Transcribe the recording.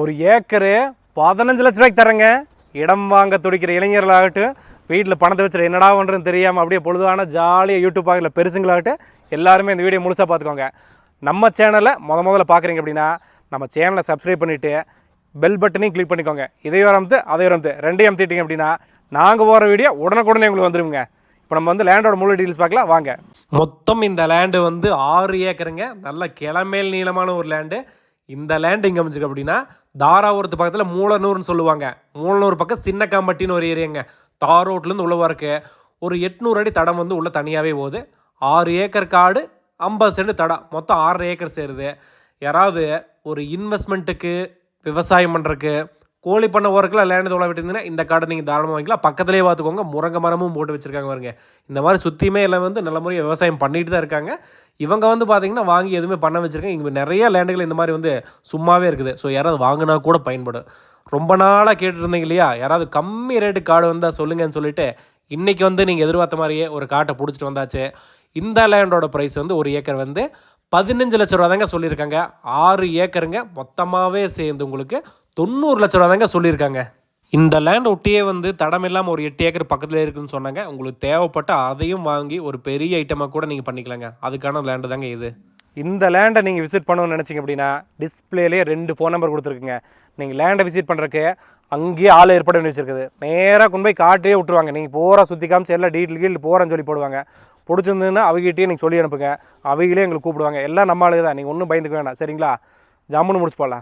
ஒரு ஏக்கரு பதினஞ்சு லட்ச ரூபாய்க்கு தரேங்க இடம் வாங்க துடிக்கிற இளைஞர்களாகட்டும் வீட்டில் பணத்தை வச்சுட்டு என்னடா ஒன்றுன்னு தெரியாமல் அப்படியே பொழுதான ஜாலியாக யூடியூப் பார்க்கல பெருசுங்களாகட்டும் எல்லாருமே இந்த வீடியோ முழுசாக பார்த்துக்கோங்க. நம்ம சேனலை முத முதல்ல பார்க்குறீங்க அப்படின்னா நம்ம சேனலை சப்ஸ்கிரைப் பண்ணிவிட்டு பெல் பட்டனையும் கிளிக் பண்ணிக்கோங்க. இதையும் அமுத்து அதை வரம்த்து ரெண்டையும் அமுத்திட்டீங்க அப்படின்னா நாங்கள் போகிற வீடியோ உடனுக்குடனே உங்களுக்கு வந்துடுங்க இப்போ நம்ம வந்து லேண்டோட முழு டீல்ஸ் பார்க்கலாம். வாங்க. மொத்தம் இந்த லேண்டு வந்து ஆறு ஏக்கருங்க. நல்ல கிளமேல் நீளமான ஒரு லேண்டு இந்த லேண்ட் இங்கே அமைஞ்சிருக்கு அப்படின்னா தாராபுரத்து பக்கத்தில் மூலனூர்னு சொல்லுவாங்க. மூலனூர் பக்கம் சின்ன காம்பட்டின்னு ஒரு ஏரியாங்க. தார் ரோட்லேருந்து உள்ளே வரக்கு ஒரு எட்நூறு அடி தடம் வந்து உள்ளே தனியாகவே போகுது. ஆறு ஏக்கர் காடு ஐம்பது சென்ட் தடம். மொத்தம் ஆறு ஏக்கர் சேருது. யாராவது ஒரு இன்வெஸ்ட்மெண்ட்டுக்கு விவசாயம் பண்ணுறக்கு கோழி பண்ண ஓரக்கில் லேண்டு தொலை விட்டுருந்தீங்கன்னா இந்த காடை நீங்கள் தாராளமாக வாங்கிக்கலாம். பக்கத்துலேயே பார்த்துக்கோங்க முருங்கை மரமும் போட்டு வச்சுருக்காங்க பாருங்க. இந்த மாதிரி சுற்றியுமே எல்லாம் வந்து நல்ல முறையாக விவசாயம் பண்ணிட்டு தான் இருக்காங்க. இவங்க வந்து பார்த்திங்கன்னா வாங்கி எதுவுமே பண்ண வச்சுருக்காங்க. இங்கே நிறைய லேண்டுகள் இந்த மாதிரி வந்து சும்மாவே இருக்குது. ஸோ யாராவது வாங்கினா கூட பயன்படும். ரொம்ப நாளாக கேட்டுட்டு இருந்தீங்க இல்லையா? யாராவது கம்மி ரேட்டு காடு வந்தால் சொல்லுங்கன்னு சொல்லிட்டு இன்றைக்கி வந்து நீங்கள் எதிர்பார்த்த மாதிரியே ஒரு காட்டை பிடிச்சிட்டு வந்தாச்சு. இந்த லேண்டோட ப்ரைஸ் வந்து ஒரு ஏக்கர் வந்து பதினஞ்சு லட்ச ரூபா தாங்க சொல்லியிருக்காங்க. ஆறு ஏக்கருங்க. மொத்தமாகவே சேர்ந்து உங்களுக்கு தொண்ணூறு லட்ச ரூபா தாங்க சொல்லியிருக்காங்க. இந்த லேண்ட் ஒட்டியே வந்து தடம் இல்லாமல் ஒரு எட்டு ஏக்கர் பக்கத்தில் இருக்குதுன்னு சொன்னாங்க. உங்களுக்கு தேவைப்பட்ட அதையும் வாங்கி ஒரு பெரிய ஐட்டமாக கூட நீங்கள் பண்ணிக்கலாங்க. அதுக்கான லேண்டு தாங்க இது. இந்த லேண்டை நீங்கள் விசிட் பண்ணணும்னு நினச்சிங்க அப்படின்னா டிஸ்பிளேலேயே ரெண்டு ஃபோன் நம்பர் கொடுத்துருக்குங்க. நீங்கள் லேண்டை விசிட் பண்ணுறக்கு அங்கேயே ஆள் ஏற்பாடு பண்ணி வச்சிருக்குது. நேராக கொண்டு போய் காட்டையே விட்டுருவாங்க. நீங்கள் போகிற சுற்றி காமிச்சு எல்லாம் டீட்டெயில் கீழ் போகிறேன்னு சொல்லி போடுவாங்க. பிடிச்சிருந்ததுன்னா அவங்ககிட்டயே நீங்கள் சொல்லி அனுப்புங்க. அவங்களே எங்களுக்கு கூப்பிடுவாங்க. எல்லாம் நம்ம ஆளுங்க தான். நீங்கள் ஒன்றும் பயந்துக்க வேண்டாம் சரிங்களா? ஜம்முன்னு முடிச்சு போடலாம்